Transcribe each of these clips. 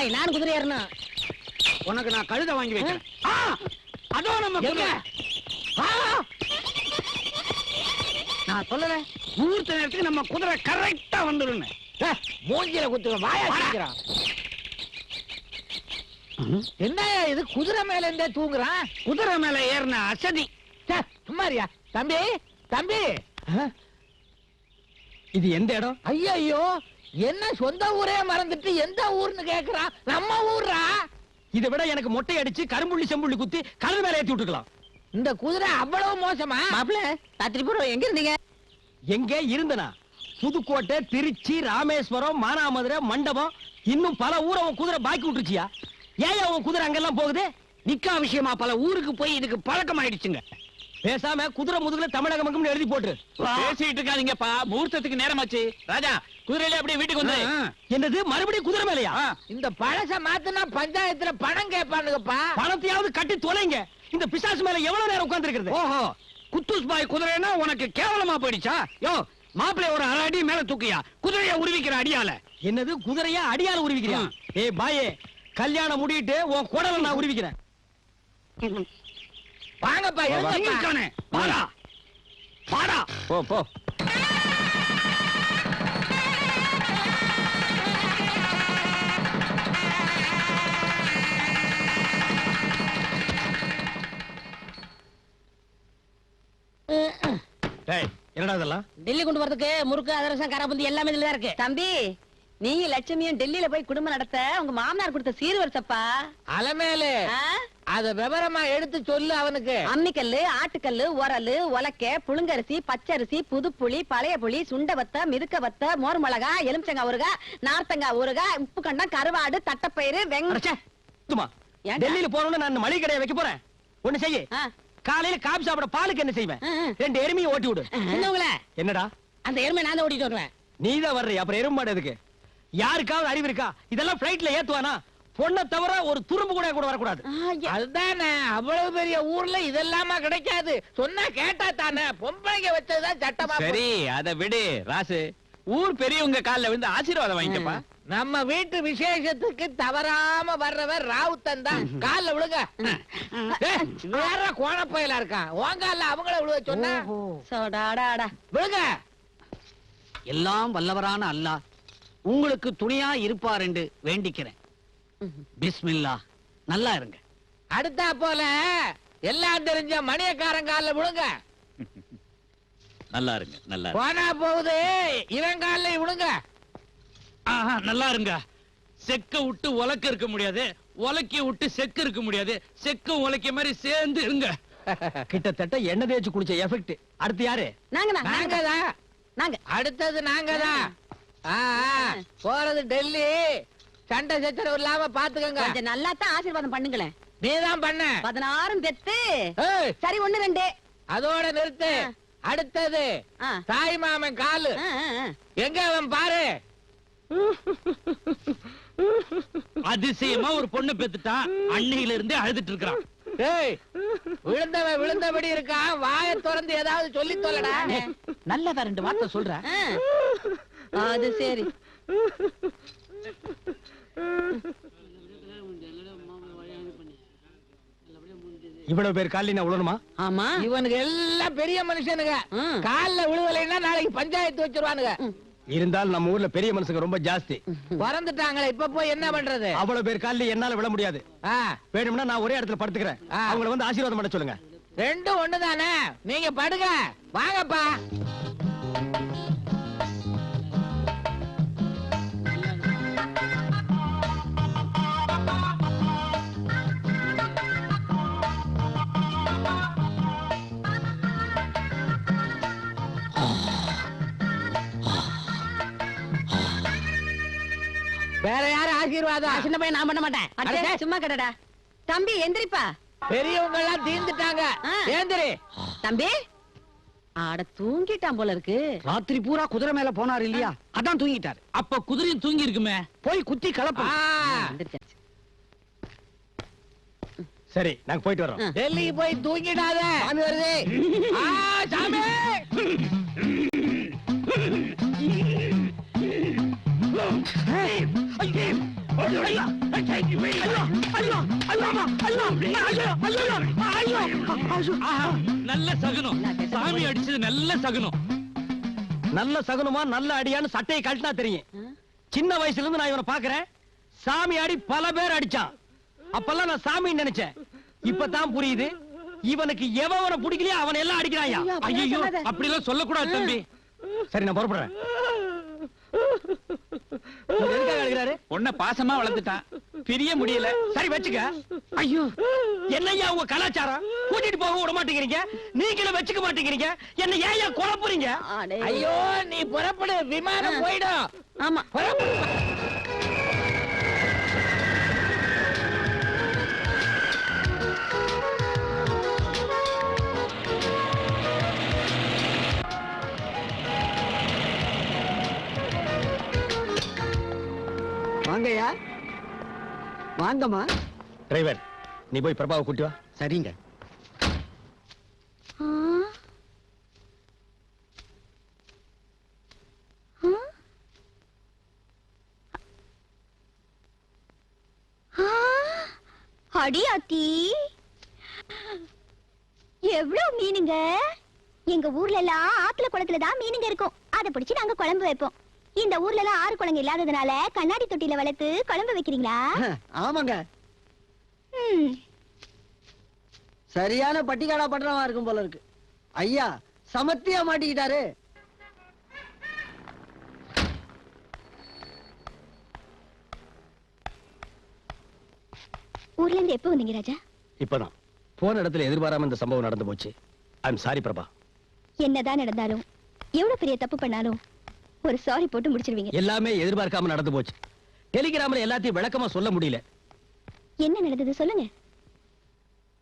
பாய் நான் குதிரை ஏறணும். உனக்கு நான் கழுதை வாங்கி வைக்கிறேன். ஆ, அதோ நம்ம? குதிரை. ஆ! நான் சொல்லல முகூர்த்த நேரத்துக்கு நம்ம குதிரை கரெக்டா வந்துடும் மூஞ்சில குத்துவேன் வாயா சீக்கிரம் என்னய்யா இது குதிரை மேல இருந்தே தூங்குறான்? குதிரை மேல ஏறின அசதி. சும்மாரியா தம்பி தம்பி. இது எந்த இடம்? ஐயோ என்ன சொந்த ஊரே மறந்துட்டு எந்த ஊர்னு கேக்குறான் நம்ம ஊர்ரா? இதை விட எனக்கு மொட்டை அடிச்சு கரும்புள்ளி செம்புள்ளி குத்தி கழுது மேல ஏத்தி விட்டுக்கலாம். இந்த குதிரை அவ்வளவு மோசமா? மாப்பிள ராத்திரி பூரா எங்க இருந்தீங்க? எங்க இருந்தனா? புதுக்கோட்டை திருச்சி ராமேஸ்வரம் மானாமதுரை மண்டபம். இன்னும் பல ஊரை உன் குதிரை பாக்கி விட்டுருச்சியா? ஏன் உன் குதிரை அங்கெல்லாம் போகுது? நிக்கா விஷயமா பல ஊருக்கு போய் இதுக்கு பழக்கம் ஆயிடுச்சுங்க பேசாம குதிரை முதுகுல தமிழகம் எங்கும்னு எழுதி போட்டு பேசிட்டு இருக்காதீங்கப்பா. முகூர்த்தத்துக்கு நேரமாச்சு. ராஜா குதிரையில அப்படியே வீட்டுக்கு வந்து. என்னது மறுபடியும் குதிரை மேலையா? இந்த பழச மாத்துனா பஞ்சாயத்துல பணம் கேட்பானுங்கப்பா. பணத்தையாவது கட்டி தொலைங்க. இந்த பிசாசு மேல எவ்வளவு நேரம் உட்கார்ந்து இருக்கிறது ஓஹோ குத்துஸ் பாய் குதிரைனா உனக்கு கேவலமா போயிடுச்சா? யோ மாப்பிள்ளை ஒரு அரை அடி மேல தூக்கியா? குதிரைய உருவிக்கிற அடியால என்னது குதிரையா அடியால உருவிக்கிறியா? ஏய் பாயே கல்யாணம் முடியிட்டு உன் குடலை நான் உருவிக்கிறேன். வாங்கப்பா இருங்கப்பா. இருக்கானே வாடா. வாடா. போ போ. டேய் என்னடா இதெல்லாம்? டெல்லி கொண்டு வரதுக்கு முறுக்கு அதிரசம் கரபுந்தி எல்லாமே இதுல தான் இருக்கு. தம்பி நீங்க லட்சுமியும் டெல்லியில போய் குடும்பம் நடத்த உங்க மாமனார் கொடுத்த சீர்வரிசப்பா அலமேலு அத விவரமா எடுத்து சொல்லு அவனுக்கு. அம்மிக்கல்லு ஆட்டுக்கல்லு உரலு உலக்க புழுங்கரிசி பச்சரிசி புதுப்புளி பழைய புளி சுண்ட வத்த மிதுக்க வத்த மோர் மிளகா எலுமிச்சங்காய் ஊறுகாய் நார்த்தங்காய் ஊறுகாய் உப்பு கண்டம் கருவாடு தட்டப்பயிறு வெங்க அடச்சே சும்மா. ஏன்டா? டெல்லியில போறோம்னு நான் மளிகை கடையை வைக்க போறேன். ஒண்ணு செய்ய. காலையில காபி சாப்பிட பாலுக்கு என்ன செய்வேன். ரெண்டு எருமையை ஓட்டி விடு. என்னடா? அந்த எருமை நான் ஓட்டிட்டு வருவேன். நீதான் வர்ற அப்புறம் எருமாடு எதுக்கு? யாருக்காவது அறிவு இருக்கா? இதெல்லாம் பிளைட்ல ஏத்துவானா? பொண்ணை தவிர ஒரு துரும்பு கூட கூட வரக்கூடாது. அதுதானே அவ்வளவு பெரிய ஊர்ல இதெல்லாமா கிடைக்காது. சொன்னா கேட்டா தானே பொம்பளைங்க வச்சதுதான் சட்டமா சரி அத விடு ராசு. ஊர் பெரியவங்க கால்ல விழுந்து ஆசீர்வாதம் வாங்கிக்கப்பா நம்ம வீட்டு விசேஷத்துக்கு தவறாம வர்றவர் ராவுத்தன் தான். கால்ல விழுங்க. வேற கோணப்பயலா இருக்கான். உங்கால அவங்கள விழுக சொன்னா? சோடாடாடா. விழுங்க. எல்லாம் வல்லவரான அல்லாஹ். உங்களுக்கு துணையா இருப்பார் என்று வேண்டிக்கிறேன். பிஸ்மில்லா நல்லா இருங்க. அடுத்தா போல எல்லாம் தெரிஞ்ச மணியக்காரன் கால்ல விழுங்க. நல்லா இருங்க நல்லா. போனா போகுது இவன் கால்ல விழுங்க. ஆஹா, நல்லா இருங்க. செக்க விட்டு உலக்க இருக்க முடியாது. உலக்கி விட்டு செக்கு இருக்க முடியாது. செக்கும் உலக்க மாதிரி சேர்ந்து இருங்க. கிட்டத்தட்ட எண்ணெய் தேய்ச்சி குடிச்ச எஃபெக்ட் அடுத்து யாரு? நாங்க நாங்க. அடுத்தது நாங்க தான் போறது டெல்லி. சண்டை சச்சரவு இல்லாம பாத்துக்கங்க. கொஞ்சம் நல்லா தான் ஆசீர்வாதம் பண்ணுங்களேன் நீதான் பண்ண. பதினாறும் பெத்து ஏய், சரி ஒண்ணு ரெண்டு. அதோட நிறுத்து. அடுத்தது. தாய் மாமன் காலு. எங்க அவன் பாரு. அதிசயமா ஒரு பொண்ணு பெத்துட்டான் அன்னையில இருந்தே அழுதுட்டு இருக்கிறான். ஏய் விழுந்தவன் விழுந்தபடி இருக்கான். வாயை திறந்து ஏதாவது சொல்லி தொலைடா நல்லதா ரெண்டு வார்த்தை சொல்ற. ஆ. அது சரி. இவ்வளவு பேர் காலையில் நான் உழணுமா? ஆமா. இவனுக்கு எல்லாம் பெரிய மனுஷனுங்க. கால்ல விழுவலைன்னா நாளைக்கு பஞ்சாயத்து வச்சிருவானுங்க. இருந்தாலும் நம்ம ஊர்ல பெரிய மனுஷங்க ரொம்ப ஜாஸ்தி. பிறந்துட்டாங்களே இப்ப போய் என்ன பண்றது? அவ்வளவு பேர் காலையில் என்னால விழ முடியாது. வேணும்னா நான் ஒரே இடத்துல படுத்துக்கிறேன். அவங்கள வந்து ஆசீர்வாதம் பண்ண சொல்லுங்க. ரெண்டும் ஒண்ணுதானே? நீங்க படுங்க. வாங்கப்பா. ஆசீர்வாதம் சின்ன பையன் நான் பண்ண மாட்டேன். சும்மா கடடா. தம்பி எந்திரிப்பா. பெரியவங்க எல்லாம் தீர்ந்துட்டாங்க. ஏந்திரி. தம்பி? ஆட தூங்கிட்டான் போல இருக்கு. ராத்திரி பூரா குதிரை மேல போனார் இல்லையா? அதான் தூங்கிட்டாரு. அப்ப குதிரையும் தூங்கி இருக்குமே போய் குத்தி கலப்பு. சரி நாங்க போயிட்டு வரோம் டெல்லிக்கு போய் தூங்கிடாத. சாமி வருது. ஆ, சாமி. ஐயோ. நல்ல சகுனம். சாமி அடிச்சது நல்ல சகுனம். நல்ல சகுனமா நல்ல அடியான்னு சட்டையை கழட்டினா தெரியும். சின்ன வயசுல இருந்து நான் இவனை பாக்குறேன் சாமி ஆடி பல பேர் அடிச்சான். அப்பெல்லாம் நான் சாமின்னு நினைச்சேன். இப்பதான் புரியுது. இவனுக்கு எவனை பிடிக்கலையோ அவனை எல்லாம் அடிக்கிறாயா? ஐயோ அப்படி எல்லாம் சொல்லக்கூடாது தம்பி. சரி நான் புறப்படுறேன். அழுகிறாரு? உன்னை பாசமா வளர்த்துட்டான். பிரிய முடியல. சரி வச்சுக்க. ஐயோ என்னய்யா உங்க கலாச்சாரம்? கூட்டிட்டு போக விட மாட்டேங்கிறீங்க. நீங்களும் வச்சுக்க மாட்டேங்கிறீங்க. என்ன ஏன் குழப்புறீங்க? ஐயோ நீ புறப்படு. விமானம் போயிடும். ஆமா. புறப்படு. வாங்கய்யா. வாங்கம்மா. டிரைவர் நீ போய் பிரபாவை கூட்டி வா. சரிங்க. அடி அத்தி எவ்வளவு மீனுங்க? எங்க ஊர்ல எல்லாம் ஆத்துல குளத்துல தான் மீனுங்க இருக்கும். அதை பிடிச்சு நாங்க குழம்பு வைப்போம். இந்த ஊர்ல எல்லாம் ஆறு குளங்க இல்லாததுனால கண்ணாடி தொட்டில வளர்த்து குழம்பு வைக்கிறீங்களா? ஆமாங்க. ம், சரியான பட்டிக்காடா பட்டணமா இருக்கும் போல இருக்கு. ஐயா சமத்தியா மாட்டிக்கிட்டாரு. ஊர்ல இருந்து எப்போ வந்தீங்க ராஜா? இப்பதான். போன இடத்துல எதிர்பாராம இந்த சம்பவம் நடந்து போச்சு. I'm sorry Prabha. என்னதான் நடந்தாலும் எவ்வளவு பெரிய தப்பு பண்ணாலும் ஒரு சாரி போட்டு முடிச்சிருவீங்க. எல்லாமே எதிர்பார்க்காம நடந்து போச்சு. டெலிகிராம்ல எல்லாத்தையும் விளக்கமா சொல்ல முடியல. என்ன நடந்தது சொல்லுங்க.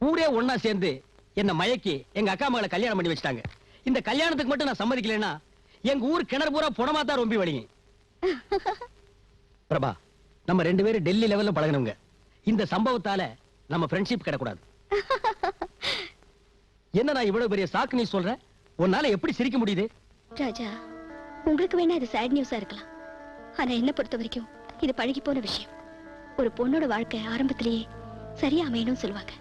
ஊரே ஒண்ணா சேர்ந்து என்ன மயக்கி எங்க அக்கா மகளை கல்யாணம் பண்ணி வச்சிட்டாங்க. இந்த கல்யாணத்துக்கு மட்டும் நான் சம்மதிக்கலைன்னா எங்க ஊர் கிணறு பூரா புடமா தான் ரொம்பி வழிங்க பிரபா நம்ம ரெண்டு பேரும் டெல்லி லெவல்ல பழகினவங்க. இந்த சம்பவத்தால நம்ம ஃப்ரெண்ட்ஷிப் கிடக்கூடாது. என்ன நான் இவ்வளவு பெரிய சாக்கு நீ சொல்ற? உன்னால எப்படி சிரிக்க முடியுது? ராஜா உங்களுக்கு வேணா இது சேட் நியூஸா இருக்கலாம். ஆனா என்ன பொறுத்த வரைக்கும் இது பழகி போன விஷயம். ஒரு பொண்ணோட வாழ்க்கை ஆரம்பத்திலேயே சரியா அமையணும்னு சொல்லுவாங்க.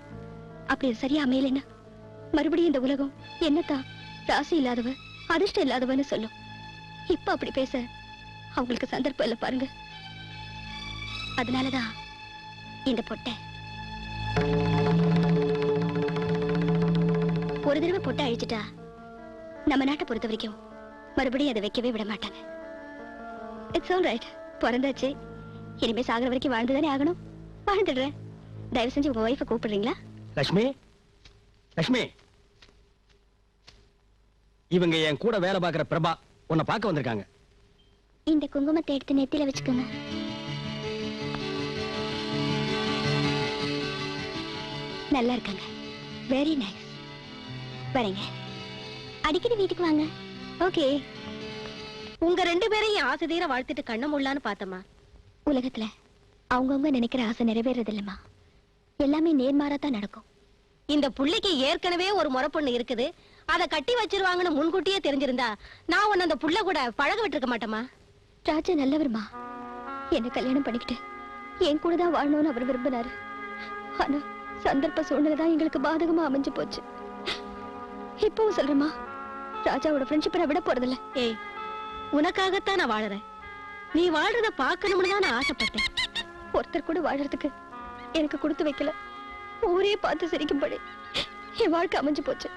அப்படி இது சரியா அமையலைன்னா மறுபடியும் இந்த உலகம் என்னத்தான்? ராசி இல்லாதவ அதிர்ஷ்டம் இல்லாதவன்னு சொல்லும். இப்ப அப்படி பேச அவங்களுக்கு சந்தர்ப்பம் இல்லை பாருங்க. அதனாலதான் இந்த பொட்டை. ஒரு தடவை பொட்டை அழிச்சிட்டா நம்ம நாட்டை பொறுத்த வரைக்கும் மறுபடியும் அதை வைக்கவே விட மாட்டாங்க இட்ஸ் ஆல் ரைட் பிறந்தாச்சு. இனிமே சாகுற வரைக்கும் வாழ்ந்துதானே ஆகணும். வாழ்ந்துடுறேன். தயவு செஞ்சு உங்க ஒய்ஃபை கூப்பிடுறீங்களா? லட்சுமி லட்சுமி இவங்க என் கூட வேலை பார்க்கிற பிரபா உன்னை பார்க்க வந்திருக்காங்க. இந்த குங்குமத்தை எடுத்து நெத்தியில வச்சுக்கோங்க. நல்லா இருக்காங்க. வெரி நைஸ் வரேங்க. அடிக்கடி வீட்டுக்கு வாங்க. ஓகே. உங்க ரெண்டு பேரையும் ஆசை தீர வாழ்த்துட்டு கண்ண முள்ளான்னு பார்த்தமா உலகத்துல அவங்கவங்க நினைக்கிற ஆசை நிறைவேறது இல்லம்மா எல்லாமே நேர்மாறா தான் நடக்கும். இந்த புள்ளைக்கு ஏற்கனவே ஒரு முறை பொண்ணு இருக்குது. அதை கட்டி வச்சிருவாங்கன்னு முன்கூட்டியே தெரிஞ்சிருந்தா நான் உன்னை அந்த புள்ள கூட பழக விட்டுருக்க மாட்டேமா ராஜா நல்லவருமா. என்ன கல்யாணம் பண்ணிக்கிட்டு என் கூட தான் வாழணும்னு அவர் விரும்பினாரு. ஆனா சந்தர்ப்ப சூழ்நிலை தான் எங்களுக்கு பாதகமா அமைஞ்சு போச்சு. இப்பவும் சொல்றேம்மா ராஜாவோட ஃப்ரெண்ட்ஷிப்பை நான் விட போறதில்ல. ஏய் உனக்காகத்தான் நான் வாழறேன். நீ வாழ்றத பார்க்கணும்னு தான் நான் ஆசைப்பட்டேன். ஒருத்தர் கூட வாழறதுக்கு எனக்கு கொடுத்து வைக்கல. ஊரே பார்த்து சிரிக்கும்படி என் வாழ்க்கை அமைஞ்சு போச்சு.